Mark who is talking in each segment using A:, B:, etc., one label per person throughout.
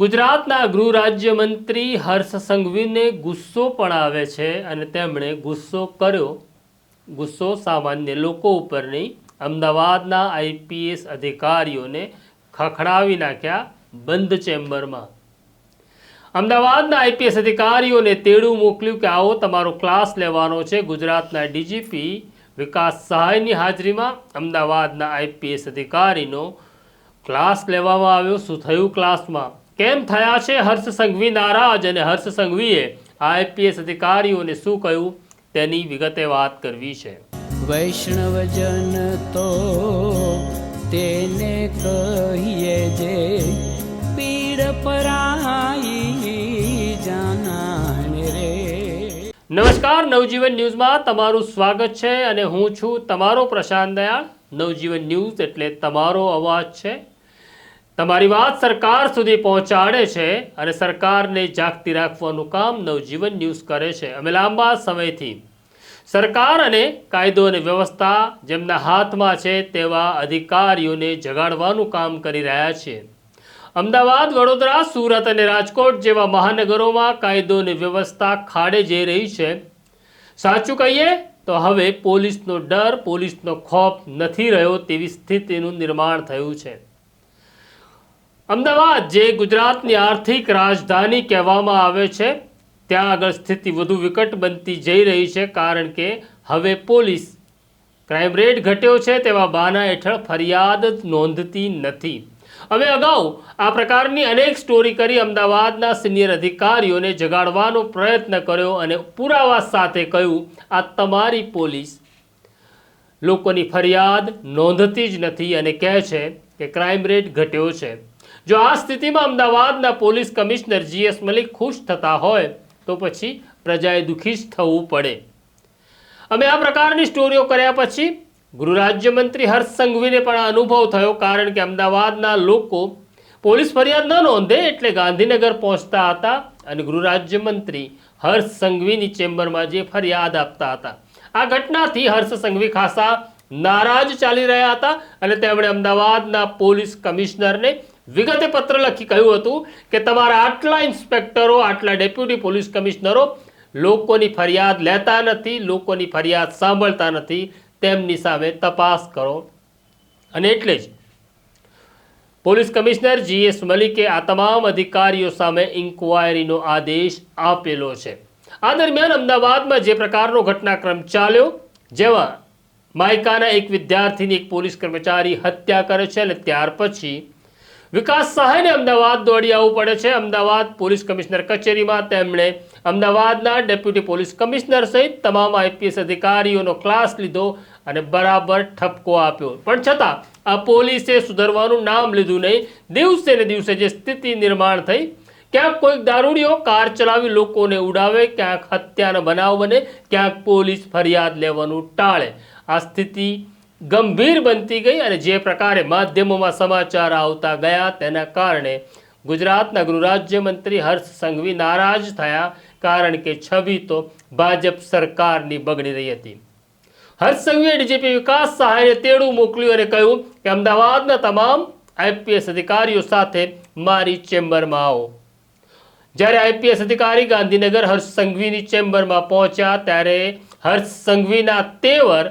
A: ગુજરાતના ગૃહ રાજ્યમંત્રી હર્ષ સંઘવીને ગુસ્સો પણ આવે છે અને તેમણે ગુસ્સો કર્યો. ગુસ્સો સામાન્ય લોકો ઉપર નહીં અમદાવાદના આઈપીએસ અધિકારીઓને ખખડાવી નાખ્યા બંધ ચેમ્બરમાં. અમદાવાદના આઈપીએસ અધિકારીઓને તેડું મોકલ્યું કે આવો તમારો ક્લાસ લેવાનો છે. ગુજરાતના ડીજીપી વિકાસ સહાયની હાજરીમાં અમદાવાદના આઈપીએસ અધિકારીનો ક્લાસ લેવામાં આવ્યો. શું થયું ક્લાસમાં? કેમ થયા છે હર્ષ સંઘવી નારાજ અને હર્ષ સંઘવીએ આઈપીએસ અધિકારીઓને શું કહ્યું? તેની વિગતે વાત કરવી છે.
B: વૈષ્ણવજન તો તેને કહીએ જે પીડ પરાઈ જાનાને રે.
A: નમસ્કાર નવજીવન ન્યૂઝમાં તમારું સ્વાગત છે અને હું છું તમારો પ્રશાંત દયાળ. નવજીવન ન્યૂઝ એટલે તમારો અવાજ છે. તમારી વાત સરકાર સુધી પહોંચાડે છે અને સરકારને જાગતી રાખવાનું કામ નવજીવન ન્યૂઝ કરે છે. અમે લાંબા સમયથી સરકાર અને કાયદો અને વ્યવસ્થા જેમના હાથમાં છે તેવા અધિકારીઓને જગાડવાનું કામ કરી રહ્યા છીએ. અમદાવાદ, વડોદરા, સુરત અને રાજકોટ જેવા મહાનગરોમાં કાયદો અને વ્યવસ્થા ખાડે જઈ રહી છે. સાચું કહીએ તો હવે પોલીસનો ડર, પોલીસનો ખોફ નથી રહ્યો તેવી સ્થિતિનું નિર્માણ થયું છે. અમદાવાદ, જે ગુજરાતની આર્થિક રાજધાની કહેવામાં આવે છે, ત્યાં આગળ સ્થિતિ વધુ વિકટ બનતી જઈ રહી છે, કારણ કે હવે પોલીસ ક્રાઇમ રેટ ઘટ્યો છે, તેવા બહાના હેઠળ ફરિયાદ નોંધતી નથી. હવે અગાઉ આ પ્રકારની અનેક સ્ટોરી કરી અમદાવાદના સિનિયર અધિકારીઓને જગાડવાનો પ્રયત્ન કર્યો અને પુરાવા સાથે કહ્યું, આ તમારી પોલીસ. લોકોની ફરિયાદ નોંધતી જ નથી અને કહે છે કે ક્રાઇમ રેટ ઘટ્યો છે. જો આ સ્થિતિમાં અમદાવાદના પોલીસ કમિશનર જીએસ મલિક ખુશ થતા હોય, તો પછી પ્રજાએ દુઃખી જ થવું પડે. અમે આ પ્રકારની સ્ટોરીઓ કર્યા પછી ગૃહ રાજ્યમંત્રી હર્ષ સંઘવીને પણ અનુભવ થયો, કારણ કે અમદાવાદના લોકો પોલીસ ફરિયાદ ન નોંધે એટલે ગાંધીનગર પહોંચતા હતા અને ગૃહ રાજ્યમંત્રી હર્ષ સંઘવીની ચેમ્બરમાં જે ફરિયાદ આપતા હતા. આ ઘટનાથી હર્ષ સંઘવી ખાસા નારાજ ચાલી રહ્યા હતા અને તેમણે અમદાવાદના પોલીસ કમિશનરને વિગતે પત્ર લખી કહ્યું હતું કે તમારા આટલા ઇન્સ્પેક્ટરો, આટલા ડેપ્યુટી પોલીસ કમિશનરો લોકોની ફરિયાદ લેતા નથી, લોકોની ફરિયાદ સાંભળતા નથી, તેમની સામે તપાસ કરો. અને એટલે જ પોલીસ કમિશનર જીએસ મલિકે આ તમામ અધિકારીઓ સામે ઇન્કવાયરીનો આદેશ આપેલો છે. આ દરમિયાન અમદાવાદમાં જે પ્રકારનો ઘટનાક્રમ ચાલ્યો, જેમાં માયકાના એક વિદ્યાર્થીની એક પોલીસ કર્મચારી હત્યા કરે છે અને ત્યાર પછી વિકાસ સહાયને અમદાવાદ દોડી આવવું પડે છે. અમદાવાદ પોલીસ કમિશનર કચેરીમાં તેમણે અમદાવાદના ડેપ્યુટી પોલીસ કમિશનર સહિત તમામ આઈપીએસ અધિકારીઓનો ક્લાસ લીધો અને બરાબર ઠપકો આપ્યો. પણ છતાં, આ પોલીસે સુધરવાનું નામ લીધું નહીં. દિવસે ને દિવસે જે સ્થિતિ નિર્માણ થઈ, ક્યાંક કોઈક દારૂડીઓ કાર ચલાવી લોકોને ઉડાવે, ક્યાંક હત્યાનો બનાવ બને, ક્યાંક પોલીસ ફરિયાદ લેવાનું ટાળે. આ સ્થિતિ ગંભીર બનતી ગઈ અને જે પ્રકારે માધ્યમોમાં સમાચાર આવતા ગયા તેના કારણે ગુજરાતના ગૃહરાજ્યમંત્રી હર્ષ સંઘવી નારાજ થયા કારણ કે છબી તો ભાજપ સરકારની બગડી રહી હતી. હર્ષ સંઘવીએ ડીજીપી વિકાસ સહાયને તેડું મોકલ્યું અને કહ્યું કે અમદાવાદના તમામ આઈપીએસ અધિકારીઓ સાથે મારી ચેમ્બરમાં આવો. જ્યારે આઈપીએસ અધિકારી ગાંધીનગર હર્ષ સંઘવીની ચેમ્બરમાં પહોંચ્યા ત્યારે હર્ષ સંઘવીના તેવર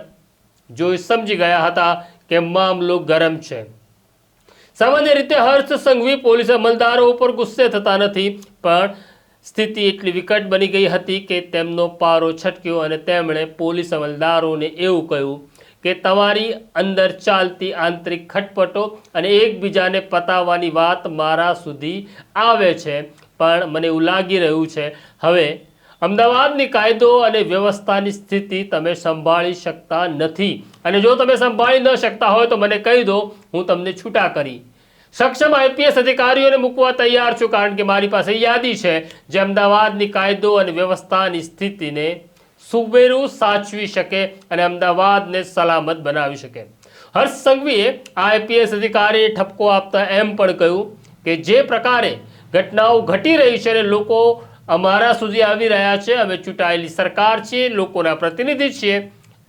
A: જોઈ સમજી ગયા હતા કે મામલો ગરમ છે. સામાન્ય રીતે હર્ષ સંઘવી પોલીસ અમલદારો ઉપર ગુસ્સે થતા નથી, પણ સ્થિતિ એટલી વિકટ બની ગઈ હતી કે તેમનો પારો છટક્યો અને તેમણે પોલીસ અમલદારોને એવું કહ્યું કે તમારી અંદર ચાલતી આંતરિક ખટપટો અને એકબીજાને પતાવવાની વાત મારા સુધી આવે છે, પણ મને એવું લાગી રહ્યું છે, હવે અમદાવાદની કાયદો અને વ્યવસ્થાની સ્થિતિ તમે સંભાળી શકતા નથી. અને જો તમે સંભાળી ન શકતા હોય તો મને કહી દો, હું તમને છૂટા કરી. સક્ષમ આઈપીએસ અધિકારીઓને મૂકવા તૈયાર છું કારણ કે મારી પાસે યાદી છે જે અમદાવાદની કાયદો અને વ્યવસ્થાની સ્થિતિને સુબેરું સાચવી શકે અને અમદાવાદને સલામત બનાવી શકે. હર્ષ સંઘવીએ આઈપીએસ અધિકારીને ઠપકો આપતા એમ પણ કહ્યું કે જે પ્રકારે ઘટનાઓ ઘટી રહી છે અને લોકો અમારા સુધી આવી રહ્યા છે. અમે ચૂંટાયેલી સરકાર છીએ, લોકોના પ્રતિનિધિ છીએ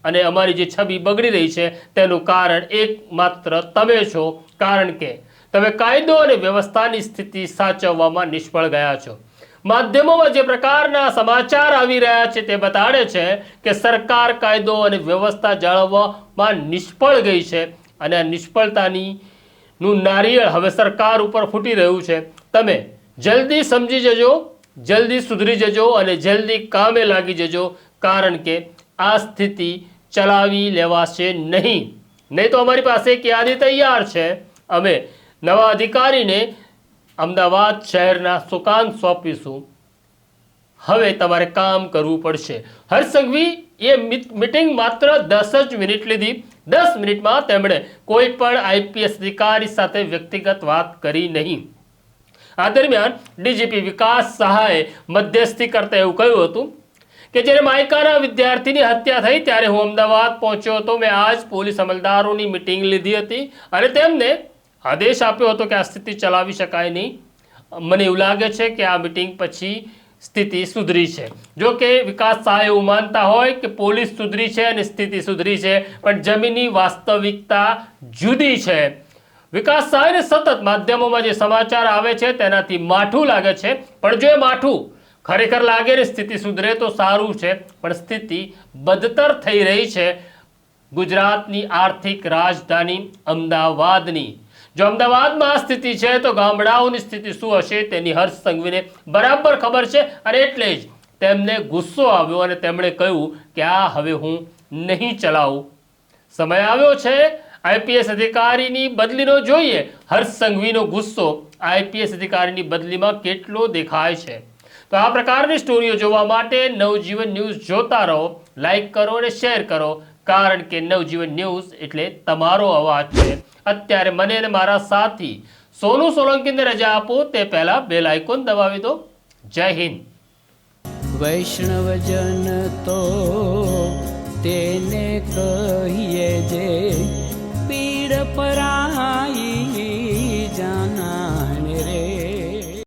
A: અને અમારી જે છબી બગડી રહી છે તેનું કારણ એકમાત્ર તમે છો. કારણ કે તમે કાયદો અને વ્યવસ્થાની સ્થિતિ સાચવવામાં નિષ્ફળ ગયા છો. માધ્યમોમાં જે પ્રકારના સમાચાર આવી રહ્યા છે તે બતાડે છે કે સરકાર કાયદો અને વ્યવસ્થા જાળવવામાં નિષ્ફળ ગઈ છે અને આ નિષ્ફળતાની નું નારિયેળ હવે સરકાર ઉપર ફૂટી રહ્યું છે. તમે જલ્દી સમજી જજો જલ્દી સુધરી જજો અને જલ્દી કામે લાગી જજો, કારણ કે આ સ્થિતિ ચલાવી લેવાશે નહીં. નહીં તો અમારી પાસે એક તૈયાર છે? અમે નવા અધિકારીને અમદાવાદ શહેરના સુકાન સોંપીશું. હવે તમારે કામ કરવું પડશે. હર્ષ સંઘવી એ મિટિંગ માત્ર દસ જ મિનિટ લીધી. દસ મિનિટમાં તેમણે કોઈ પણ આઈપીએસ અધિકારી સાથે વ્યક્તિગત વાત કરી નહીં. આ દરમિયાન ડીજીપી વિકાસ સહાયે મધ્યસ્થી કરતા એવું કહ્યું હતું કે જ્યારે માયકાના વિદ્યાર્થીની હત્યા થઈ ત્યારે હું અમદાવાદ પહોંચ્યો હતો. મેં આજ પોલીસ અમલદારોની મિટિંગ લીધી હતી અને તેમને આદેશ આપ્યો હતો કે આ સ્થિતિ ચલાવી શકાય નહીં. મને એવું લાગે છે કે આ મિટિંગ પછી સ્થિતિ સુધરી છે. જો કે વિકાસ સહાય એવું માનતા હોય કે પોલીસ સુધરી છે અને સ્થિતિ સુધરી છે, પણ જમીનની વાસ્તવિકતા જુદી છે. વિકાસ સહાયને સતત માધ્યમોમાં જે સમાચાર આવે છે તેનાથી માઠું લાગે છે. પણ જો એ માઠું ખરેખર લાગે ને સ્થિતિ સુધરે તો સારું છે. પણ સ્થિતિ બદતર થઈ રહી છે. ગુજરાતની આર્થિક રાજધાની અમદાવાદની. જો અમદાવાદમાં આ સ્થિતિ છે તો ગામડાઓની સ્થિતિ શું હશે તેની હર્ષ સંઘવીને બરાબર ખબર છે અને એટલે જ તેમને ગુસ્સો આવ્યો અને તેમણે કહ્યું કે આ હવે હું નહીં ચલાવું. સમય આવ્યો છે. આઈપીએસ અધિકારીની બદલીનો જોઈએ. હર્ષ સંઘવીનો ગુસ્સો આઈપીએસ અધિકારીની બદલીમાં કેટલો દેખાય છે? તો આ પ્રકારની સ્ટોરીઓ જોવા માટે નવજીવન ન્યૂઝ જોતા રહો, લાઈક કરો અને શેર કરો. કારણ કે નવજીવન ન્યૂઝ એટલે તમારો અવાજ છે. અત્યારે મને અને મારા સાથી સોનુ સોલંકીને રજા આપો, તે પહેલા બેલ આઇકોન દબાવી દો. જય હિન્દ.
B: વૈષ્ણવજન તો તેને કહીએ જે પીડ પરાઈ